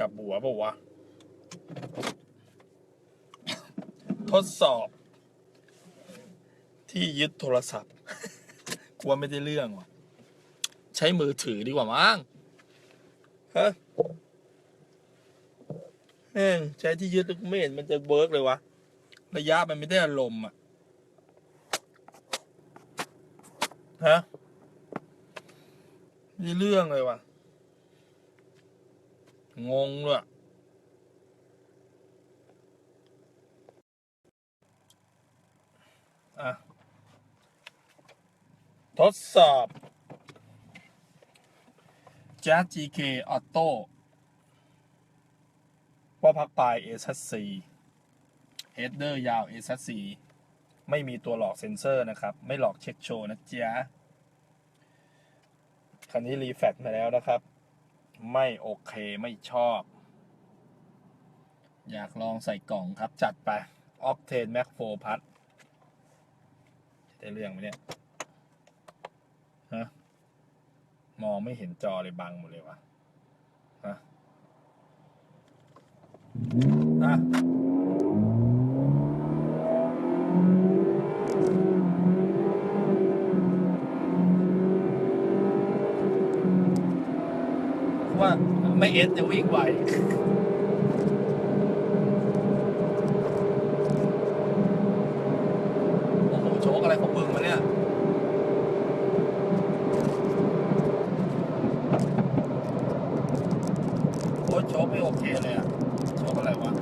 กับหัวปล่าวะ ทดสอบ ที่ยึดโทรศัพท์กลัวไม่ได้เรื่องว่ะ ใช้มือถือดีกว่ามั้งฮะแม่งใช้ที่ยึดล้วกูไม่เห็นมันจะเวิร์กเลยวะ ระยะมันไม่ได้อารมณ์อะ ฮะไม่ได้เรื่องเลยวะ งงด้วยอะทดสอบ j a z GK Auto ว่าพักปลาย s c header ยาว s c ไม่มีตัวหลอกเซ็นเซอร์นะครับ ไม่หลอกเช็คโชว์นะจ๊ะคันนี้รีแฟตมาแล้วนะครับ ไม่โอเคไม่ชอบ อยากลองใส่กล่องครับ จัดไป Octane Max 4 Plus จะได้เรื่องไหมเนี่ยฮะมองไม่เห็นจอเลยบังหมดเลยวะฮะอะ ว่า ไม่เอสจะวิ่งไหว โอ้โห โชกอะไรของมึงมาเนี่ย โอ้ยโชกไม่โอเคเลยอะโชกอะไรวะ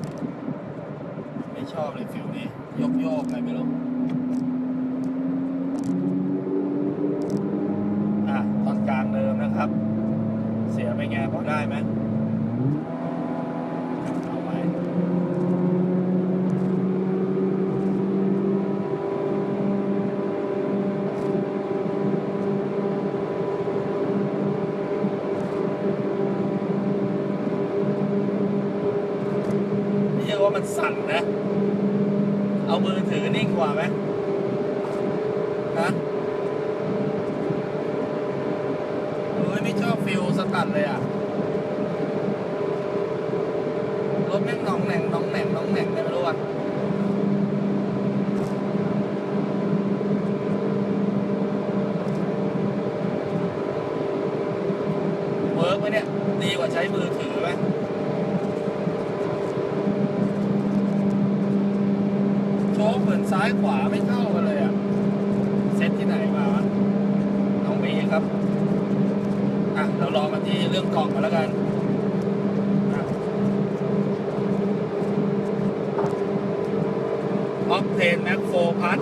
ไม่ชอบเลยฟิลนี้ โยกโยกๆไงไม่รู้ อะ ตอนกลางเดิมนะครับ เสีย ไปไงพอได้ไหมเอาไหมเรียกว่ามันสั่นนะ เอามือถือนิ่งกว่าไหมฮะ เฮ้ยไม่ ชอบฟิลสตัดเลยอะ รถแม่งน้องแหน่งน้องแหน่งน้องแหน่งไม่รู้อะเวิร์กไหมเนี่ย ดีกว่าใช้มือถือไหมโชว์เหมือนซ้ายขวาไม่เท่ากันเลยอะ เซ็ตที่ไหนมาวะน้องมีครับ อะ เรา เรื่องกล่องกันแล้วกันออกเทนแม็กโฟพัท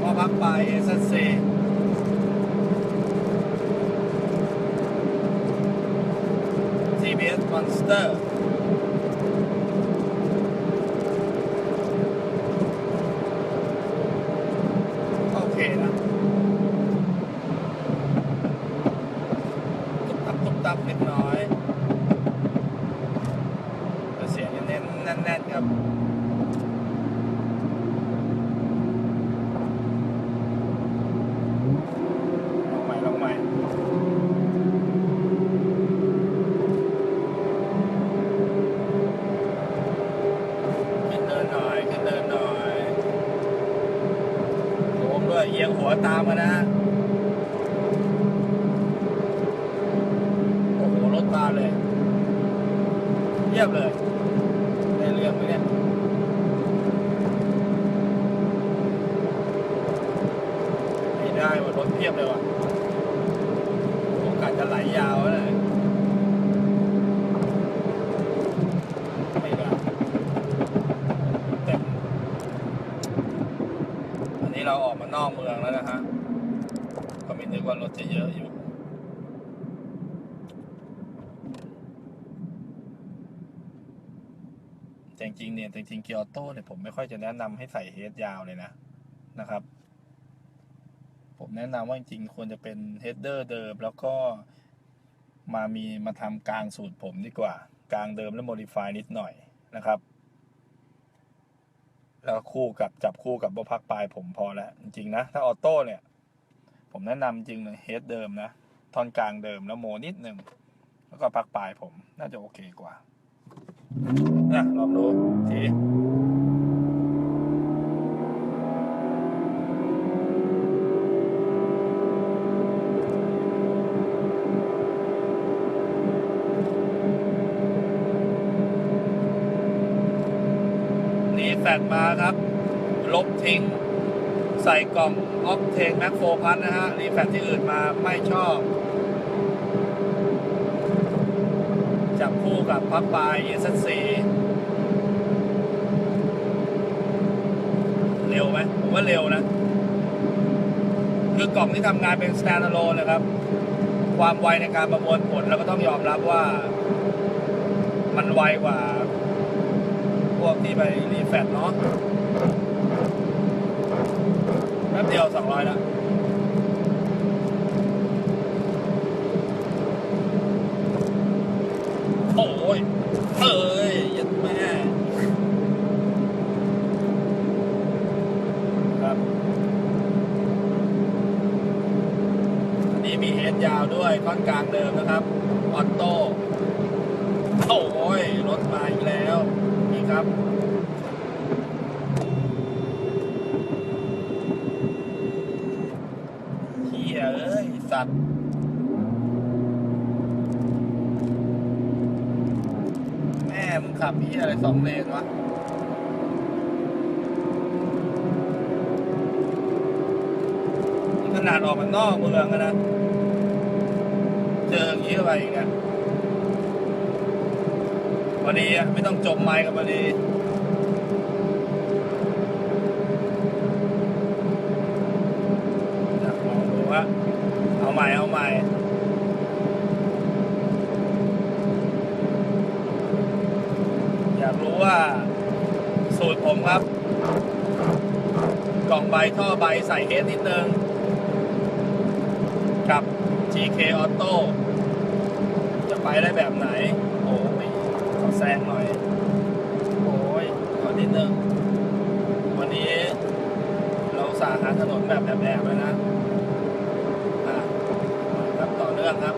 พอพักไปเอสเซทีบีเอสมอนสเตอร์ โอเคนะตุบตับตุบตับเล็กน้อยแต่เสียงเน้นๆแน่นๆครับ ลงใหม่ลงใหม่ขึ้นเดินหน่อยขึ้นเดินหน่อย โค้ งด้วยเอียงหัวตามมานะ โอ้โห รถตาเลย เยียบเลยได้เรื่องไหมเนี่ยไม่ได้ว่ารถเทียบเลยว่ะโอกาสจะไหลยาวเลยไม่ได้เต็ม อั นนี้เราออกมานอกเมืองแล้วนะฮะ ก็ไม่นึกว่ารถจะเยอะอยู่ จริงๆเนี่ยจริงๆเกียร์ออโต้เนี่ยผมไม่ค่อยจะแนะนำให้ใส่เฮดยาวเลยนะนะครับ ผมแนะนำว่าจริงๆควรจะเป็นเฮดเดอร์เดิม แล้วก็มามีมาทำกลางสูตรผมดีกว่า กลางเดิมแล้วโมดิฟายนิดหน่อยนะครับ แล้วคู่กับจับคู่กับบ่พักปลายผมพอแล้ว จริงๆนะ ถ้าออโต้เนี่ย ผมแนะนำจริงเลยเฮดเดิมนะ ทอนกลางเดิมแล้วโมนิดหนึ่ง แล้วก็พักปลายผมน่าจะโอเคกว่านะลองดูที ดมาครับ ลบทิ้ง ใส่กล่องออกเทนแม็กโฟพันนะฮะ รีแฟดที่อื่นมาไม่ชอบ จับคู่กับพับปลายเอสซีเร็วไหมผมว่าเร็วนะ คือกล่องที่ทำงานเป็น standalone นะครับ ความไวในการประมวลผลแล้วก็ต้องยอมรับว่า มันไวกว่า พวกที่ไปรีแฟตเนาะแป๊บเดียว 200แล้วโอ้ยเอ้ยยัดแม่ครับ อันนี้มีเฮดยาวด้วยท่อนกลางเดิมนะครับ ออโต้ โอ้ย รถมาอีกแล้ว นี่ครับ เฮียเอ้ย สัตว์ แม่มึงขับพี่อะไรสองเลนวะขนาดออกมันนอกเมืองนะ เจออย่างนี้อะไรอีกอะพอดีอะไม่ต้องจมไม้กับพอดี อยากลองดูว่าเอาใหม่ เอาใหม่ อยากรู้ ว่าสูตรผมครับ กล่องใบท่อใบใส่เฮดนิดนึง กับ GK Auto จะไปได้แบบไหน โอ้ยขอแซงหน่อย โอ้ยขอนิดนึง วันนี้เราสาหาถนนแบบแอบๆเลยนะอะครับต่อเนื่องครับ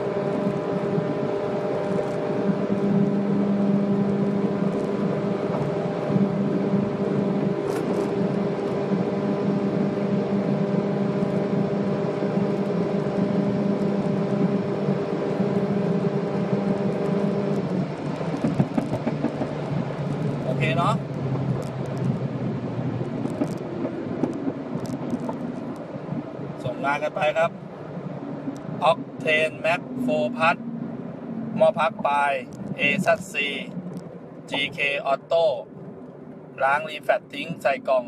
โอเคเนาะ ส่งงาน กันไปครับ Octane Max 4พัดมอพักปลาย A ซัด C GK Auto ล้างรีแฟตทิ้งใส่กล่อง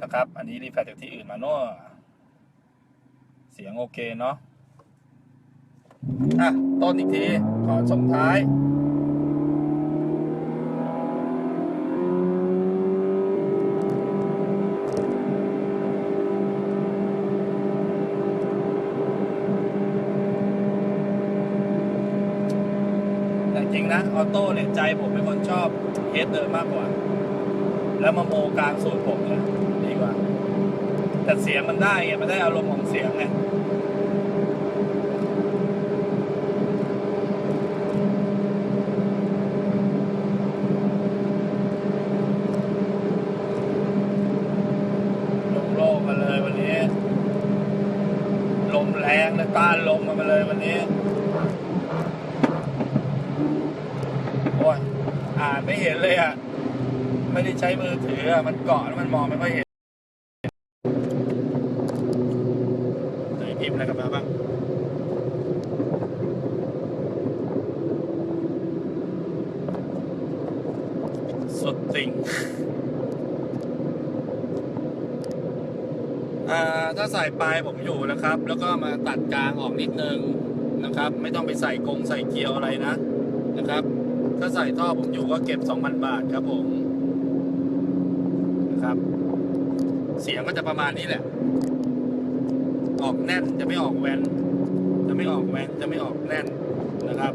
นะครับ อันนี้รีแฟตจากที่อื่นมาโน่เสียงโอเคเนาะอะต้นอีกทีก่อนส่งท้าย แต่จริงนะ ออโต้เนี่ยใจผมเป็นคนชอบเฮดเดิมมากกว่า แล้วมาโมกลางสูตรผมเนี่ยดีกว่า แต่เสียงมันได้ไงมันได้อารมณ์ของเสียงไงโล่งๆมาเลยวันนี้ ลมแรงเลยต้านลมมาเลยวันนี้ โอ้ยอ่านไม่เห็นเลยอะ ไ้มือถือมันเกาะแล้วมันมองไม่ค่อยเห็นไหนพิมพ์อะไรกันมาบ้างสุดติ่งถ้าใส่ปลายผมอยู่นะครับ แล้วก็มาตัดกลางออกนิดนึงนะครับ ไม่ต้องไปใส่กงใส่เกลียวอะไรนะนะครับ ถ้าใส่ท่อผมอยู่ก็เก็บ 2,000 บาทครับผม ครับ เสียงก็จะประมาณนี้แหละ ออกแน่นจะไม่ออกแวนจะไม่ออกแวนจะไม่ออกแน่นนะครับ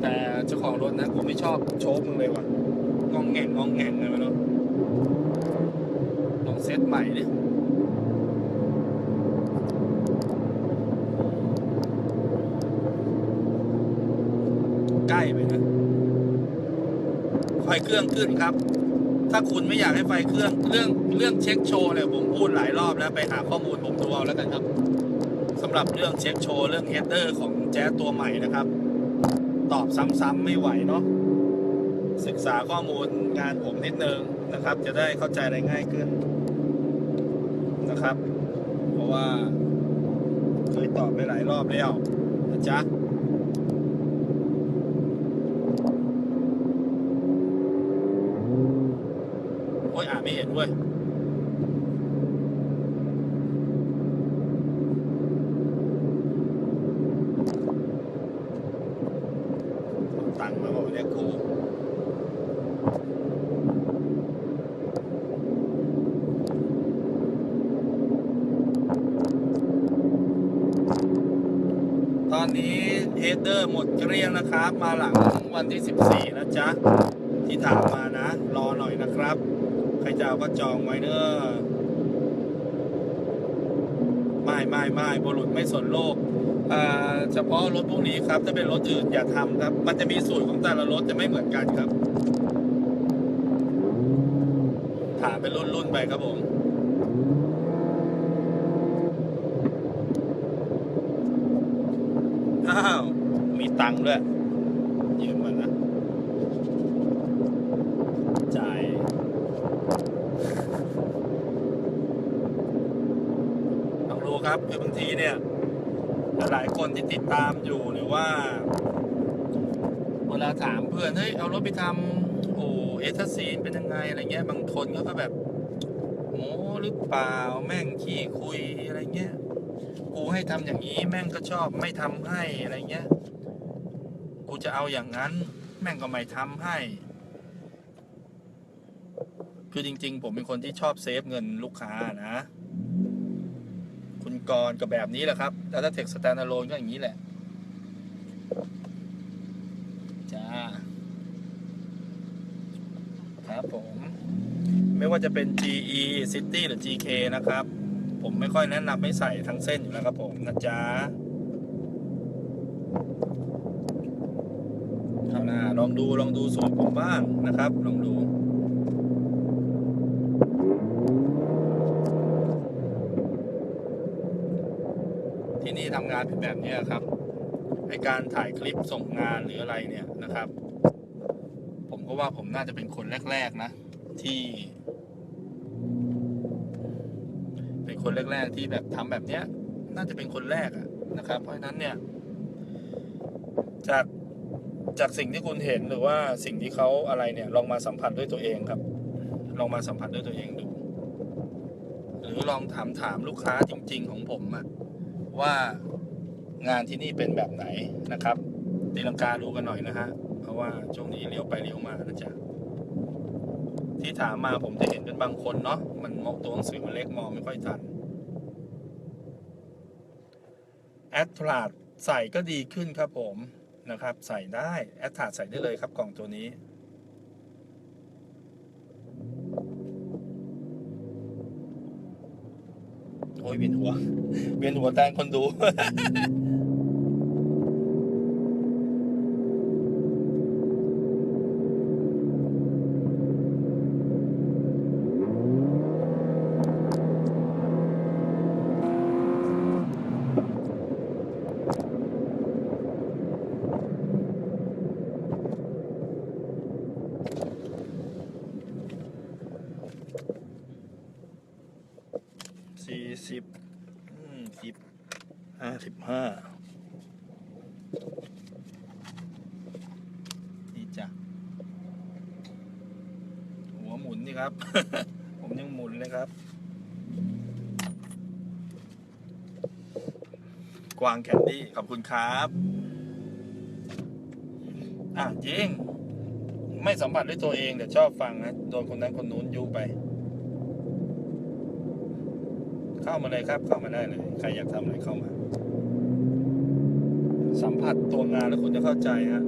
แต่เจ้าของรถนะกูไม่ชอบโชคมึงเลยว่ะงองแงงงองแงงเลยไม่รู้ลองเซตใหม่ดิใกล้ไปนะไฟเครื่องขึ้นครับ ถ้าคุณไม่อยากให้ไฟเครื่องเรื่องเรื่องเช็คโชว์เนี่ยผมพูดหลายรอบแล้วไปหาข้อมูลผมดูเอาแล้วกันครับสำหรับเรื่องเช็คโชว์เรื่องเฮดเดอร์ของแจ๊สตัวใหม่นะครับ ตอบซ้ำๆไม่ไหวเนาะศึกษาข้อมูลงานผมนิดนึงนะครับ จะได้เข้าใจได้ง่ายขึ้นนะครับ เพราะว่าเคยตอบไปหลายรอบแล้วนะจ๊ะ โอ้ยอ่านไม่เห็นเว้ย เอา ตังค์มาบอกเรียกครูตอนนี้เฮดเดอร์หมดเกลี้ยงนะครับ มาหลังวันที่ 14 นะจ๊ะ ที่ถามมานะ รอหน่อยนะครับ ใครจะเอาก็จองไว้เนอะไม่ไม่ไม่บุรุษไม่สนโลก เฉพาะรถพวกนี้ครับถ้าเป็นรถอื่นอย่าทำครับ มันจะมีสูตรของแต่ละรถจะไม่เหมือนกันครับถามเป็นรุ่นๆไปครับผมอ้าวมีตังค์ด้วยยืมมันนะจ่ายลองดูครับคือบางทีเนี่ย หลายคนที่ติดตามอยู่หรือว่า เวลาถามเพื่อนเฮ้ยเอารถไปทำโอ้เอทซีนเป็นยังไงอะไรเงี้ยบางคนเขาก็แบบโม้หรือเปล่าแม่งขี้คุยอะไรเงี้ยกูให้ทำอย่างนี้แม่งก็ชอบไม่ทำให้อะไรเงี้ย กูจะเอาอย่างนั้น แม่งก็ไม่ทำให้ คือจริง ๆ ผมเป็นคนที่ชอบเซฟเงินลูกค้านะ กรณ์ก็แบบนี้แหละครับแล้วถ้าเทคสแตนด์ l o นก็อย่างนี้แหละ จ้า ครับผม ไม่ว่าจะเป็น GE City หรือ GK นะครับ ผมไม่ค่อยแนะนำให้ใส่ทั้งเส้นอยู่แล้วครับผมนะจ๊ะเอาหน้าลองดูลองดูสูตรผมบ้างนะครับ ลองดู ที่นี่ทำงานเป็นแบบนี้ครับในการถ่ายคลิปส่งงานหรืออะไรเนี่ยนะครับ ผมก็ว่าผมน่าจะเป็นคนแรก ๆ นะ ที่ เป็นคนแรก ๆ ที่แบบทำแบบเนี้ย น่าจะเป็นคนแรกอะนะครับ เพราะฉะนั้นเนี่ย จากจากสิ่งที่คุณเห็นหรือว่าสิ่งที่เขาอะไรเนี่ย ลองมาสัมผัสด้วยตัวเองครับ ลองมาสัมผัสด้วยตัวเองดู หรือลองถามถามลูกค้าจริง ๆ ของผมอะว่า งานที่นี่เป็นแบบไหนนะครับตีลังกาดูกันหน่อยนะฮะเพราะว่าช่วงนี้เลี้ยวไปเลี้ยวมานะจ๊ะที่ถามมาผมจะเห็นเป็นบางคนเนาะมันมองตัวหนังสือมันเล็กมองไม่ค่อยทันแอดพลาดใส่ก็ดีขึ้นครับผมนะครับ ใส่ได้แอดพลาดใส่ได้เลยครับกล่องตัวนี้ โอ้ยเวียนหัวเวียนหัวแทนคนดู สี่สิบอืมสิบห้าสิบห้านี่จ้ะ หัวหมุนนี่ครับ ผมยังหมุนเลยครับ กวางแคนดี้ขอบคุณครับ อะจริง ไม่สัมผัสด้วยตัวเองแต่ชอบฟังนะโดนคนนั้นคนนู้นยุไป เข้ามาเลยครับ เข้ามาได้เลยใครอยากทำอะไรเข้ามา สัมผัสตัวงานแล้วคุณจะเข้าใจฮะ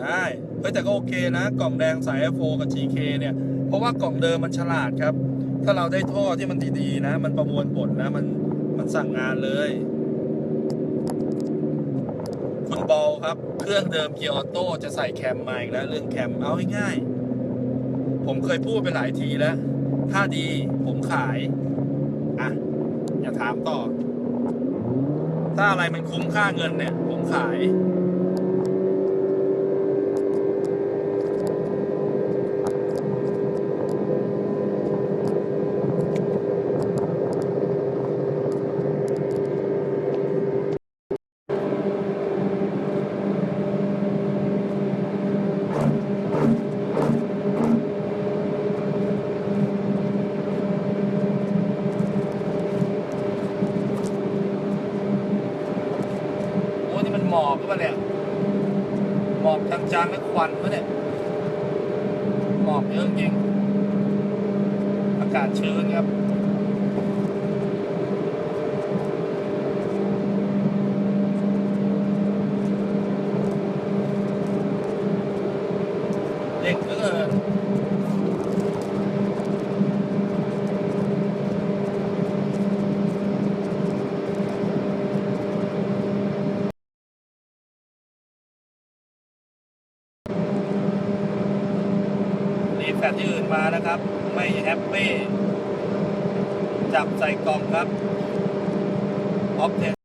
ได้เฮ้ยแต่ก็โอเคนะ กล่องแดงสาย F4 กับ GK เนี่ย เพราะว่ากล่องเดิมมันฉลาดครับ ถ้าเราได้ท่อที่มันดีๆนะ มันประมวลผลนะ มันมันสั่งงานเลย คุณบอลครับ เครื่องเดิมเกียร์ออโต้จะใส่แคมมาอีกแล้ว เรื่องแคมเอาง่ายๆผมเคยพูดไปหลายทีแล้ว ถ้าดีผมขาย อะ อย่าถามต่อ ถ้าอะไรมันคุ้มค่าเงินเนี่ย ผมขาย โอ้นี่มันหมอกหรือเปล่าเนี่ย หม